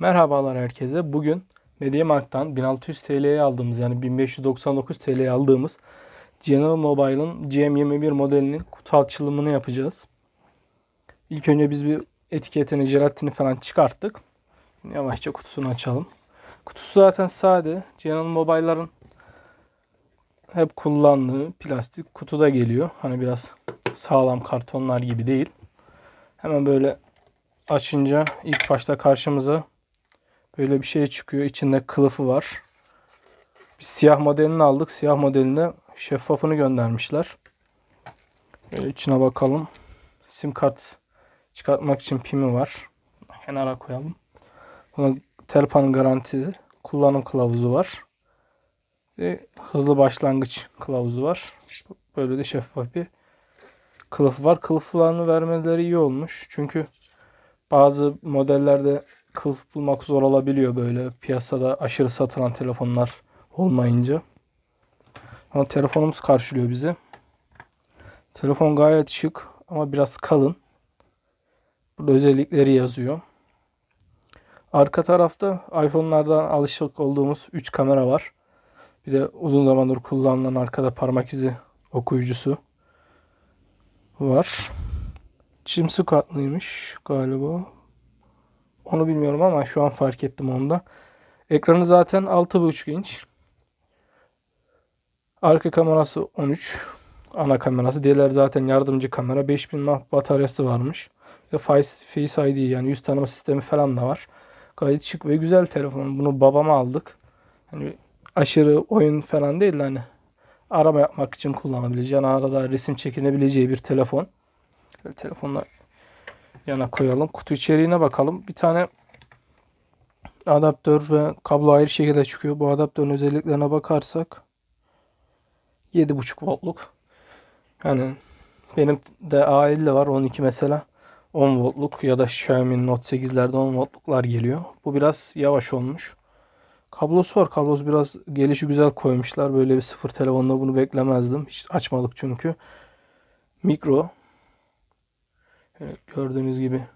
Merhabalar herkese. Bugün MediaMarkt'tan 1600 TL'ye aldığımız yani 1599 TL'ye aldığımız General Mobile'ın GM21 modelinin kutu açılımını yapacağız. İlk önce biz bir etiketini, jelatini falan çıkarttık. Yavaşça kutusunu açalım. Kutusu zaten sade. General Mobile'ların hep kullandığı plastik kutuda geliyor. Hani biraz sağlam kartonlar gibi değil. Hemen böyle açınca ilk başta karşımıza böyle bir şey çıkıyor. İçinde kılıfı var. Biz siyah modelini aldık. Siyah modelinde şeffafını göndermişler. Böyle içine bakalım. Sim kart çıkartmak için pimi var. Kenara koyalım. Buna Telpa'nın garantisi kullanım kılavuzu var. Ve hızlı başlangıç kılavuzu var. Böyle de şeffaf bir kılıf var. Kılıflarını vermeleri iyi olmuş. Çünkü bazı modellerde kılıf bulmak zor olabiliyor böyle piyasada aşırı satılan telefonlar olmayınca. Ama telefonumuz karşılıyor bizi. Telefon gayet şık ama biraz kalın. Burada özellikleri yazıyor. Arka tarafta iPhone'lardan alışık olduğumuz 3 kamera var. Bir de uzun zamandır kullanılan arkada parmak izi okuyucusu var. Çimsi katlıymış galiba. Onu bilmiyorum ama şu an fark ettim onda. Ekranı zaten 6.5 inç. Arka kamerası 13. Ana kamerası. Diğerler zaten yardımcı kamera. 5000 mAh bataryası varmış. Ve Face, ID yani yüz tanıma sistemi falan da var. Gayet şık ve güzel telefon. Bunu babama aldık. Hani aşırı oyun falan değil de hani arama yapmak için kullanabileceği, arada resim çekinebileceği bir telefon. Böyle telefonla yana koyalım. Kutu içeriğine bakalım. Bir tane adaptör ve kablo ayrı şekilde çıkıyor. Bu adaptörün özelliklerine bakarsak 7.5 voltluk. Yani benim de A50 var 12 mesela 10 voltluk ya da Xiaomi Note 8'lerde 10 voltluklar geliyor. Bu biraz yavaş olmuş. Kablosu var. Kablosu biraz gelişi güzel koymuşlar. Böyle bir sıfır telefonda bunu beklemezdim. Hiç açmadık çünkü. Mikro Gördüğünüz gibi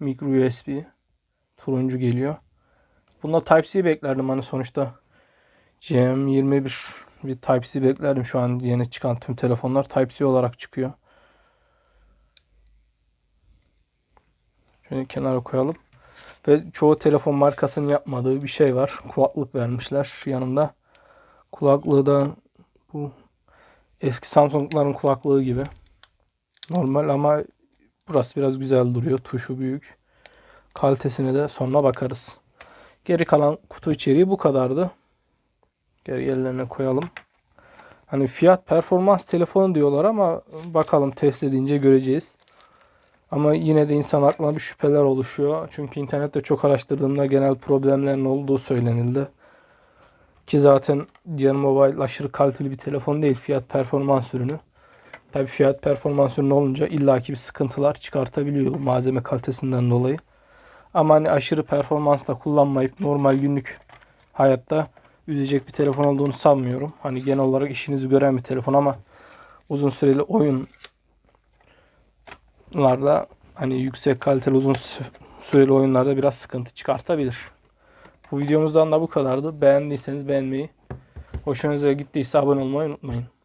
micro USB turuncu geliyor. Bunda Type-C beklerdim hani sonuçta GM21 bir Type-C beklerdim şu an yeni çıkan tüm telefonlar Type-C olarak çıkıyor. Şöyle kenara koyalım. Ve çoğu telefon markasının yapmadığı bir şey var. Kulaklık vermişler yanında. Kulaklığı da bu eski Samsung'ların kulaklığı gibi. Normal ama Burası biraz güzel duruyor. Tuşu büyük. Kalitesine de sonra bakarız. Geri kalan kutu içeriği bu kadardı. Geri yerlerine koyalım. Hani fiyat performans telefonu diyorlar ama bakalım test edince göreceğiz. Ama yine de insan aklına bir şüpheler oluşuyor. Çünkü internette çok araştırdığımda genel problemlerin olduğu söylenildi. Ki zaten Diğer Mobile aşırı kaliteli bir telefon değil. Fiyat performans ürünü. Tabii fiyat performans ürünü olunca illaki bir sıkıntılar çıkartabiliyor malzeme kalitesinden dolayı. Ama hani aşırı performansla kullanmayıp normal günlük hayatta üzecek bir telefon olduğunu sanmıyorum. Hani genel olarak işinizi gören bir telefon ama uzun süreli oyunlarda hani yüksek kaliteli uzun süreli oyunlarda biraz sıkıntı çıkartabilir. Bu videomuzdan da bu kadardı. Beğendiyseniz beğenmeyi, hoşunuza gittiyse abone olmayı unutmayın.